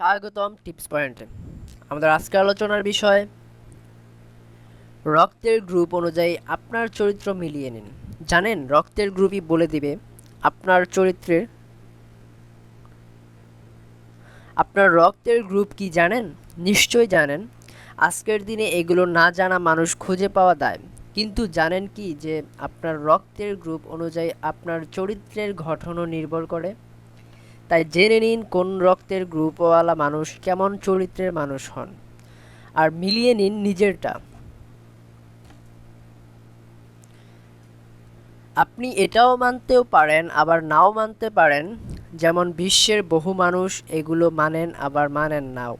স্বাগতম টিপস পয়েন্টে। আমাদের আজকে আলোচনার বিষয়, রক্তের গ্রুপ অনুযায়ী আপনার চরিত্র মিলিয়ে নিন। জানেন, রক্তের গ্রুপই বলে দিবে, আপনার চরিত্রের, আপনার রক্তের গ্রুপ কি জানেন? নিশ্চয়ই জানেন। আজকের দিনে এগুলো না জানা মানুষ খুঁজে পাওয়া দায়। কিন্তু জানেন কি যে, আপনার রক্তের গ্রুপ অনুযায়ী আপনার চরিত্রের গঠনও নির্ভর করে। তাই জেনে নিন কোন রক্তের গ্রুপওয়ালা মানুষ কেমন চরিত্রের মানুষ হন। আর মিলিয়ে নিন নিজেরটা। আপনি এটাও মানতেও পারেন, আবার নাও মানতে পারেন, যেমন বিশ্বের বহু মানুষ এগুলো মানেন, আবার মানেন নাও।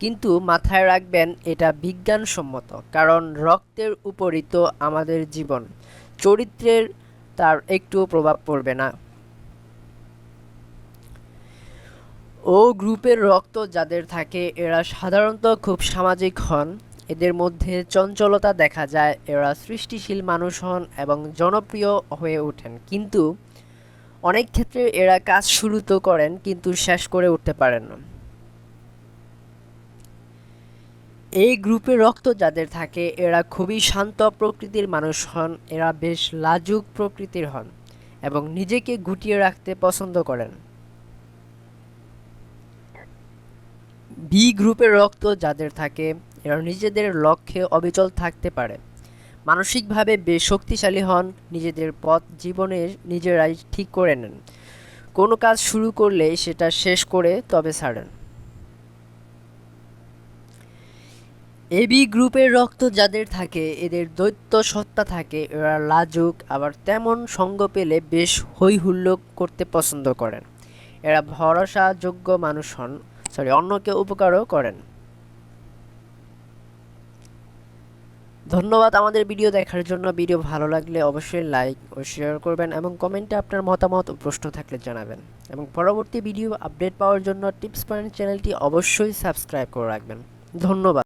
কিন্তু মাথায় রাখবেন, এটা বিজ্ঞানসম্মত, কারণ রক্তের উপরই তো আমাদের জীবন, চরিত্রের তার একটুও প্রভাব পড়বে না। ও গ্রুপের রক্ত যাদের থাকে, এরা সাধারণত খুব সামাজিক হন। এদের মধ্যে চঞ্চলতা দেখা যায়, এরা সৃষ্টিশীল মানুষ হন এবং জনপ্রিয় হয়ে ওঠেন। কিন্তু অনেক ক্ষেত্রে এরা কাজ শুরু তো করেন, কিন্তু শেষ করে উঠতে পারেন না। এই গ্রুপে রক্ত যাদের থাকে, এরা খুবই শান্ত প্রকৃতির মানুষ হন, এরা বেশ লাজুক প্রকৃতির হন এবং নিজেকে গুটিয়ে রাখতে পছন্দ করেন। বি গ্রুপের রক্ত যাদের থাকে, এরা নিজেদের লক্ষ্যে অবিচল থাকতে পারে। মানসিকভাবে বেশ শক্তিশালী হন, নিজেদের পথ জীবনের নিজেরাই ঠিক করে নেন। কোনো কাজ শুরু করলে সেটা শেষ করে তবে ছাড়েন। এবি গ্রুপের রক্ত যাদের থাকে, এদের দৈত্য সত্তা থাকে, এরা লাজুক, আবার তেমন সঙ্গ পেলে বেশ হই হুল্লোড় করতে পছন্দ করেন। এরা ভরসাযোগ্য মানুষ হন। সরি অন্যকে উপকারও করেন। ধন্যবাদ আমাদের ভিডিও দেখার জন্য। ভিডিও ভালো লাগলে অবশ্যই লাইক ও শেয়ার করবেন এবং কমেন্টে আপনার মতামত ও প্রশ্ন থাকলে জানাবেন। এবং পরবর্তী ভিডিও আপডেট পাওয়ার জন্য টিপস পয়েন্ট চ্যানেলটি অবশ্যই সাবস্ক্রাইব করে রাখবেন। ধন্যবাদ।